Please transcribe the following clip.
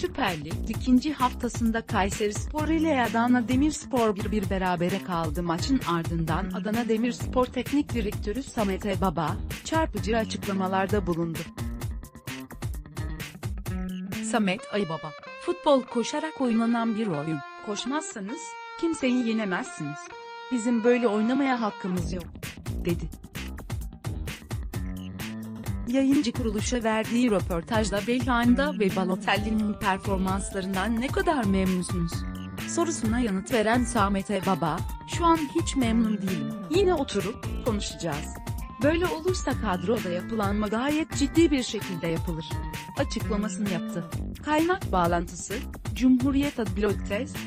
Süper Lig ikinci haftasında Kayserispor ile Adana Demirspor 1-1 berabere kaldı. Maçın ardından Adana Demirspor Teknik Direktörü Samet Ebaba, çarpıcı açıklamalarda bulundu. Samet Aybaba, futbol koşarak oynanan bir oyun. Koşmazsanız, kimseyi yenemezsiniz. Bizim böyle oynamaya hakkımız yok, dedi. Yayıncı kuruluşa verdiği röportajda Belhanda ve Balotelli'nin performanslarından ne kadar memnunsunuz? Sorusuna yanıt veren Samet Baba, şu an hiç memnun değilim. Yine oturup konuşacağız. Böyle olursa kadroda yapılanma gayet ciddi bir şekilde yapılır. Açıklamasını yaptı. Kaynak bağlantısı, Cumhuriyet Adblog Test,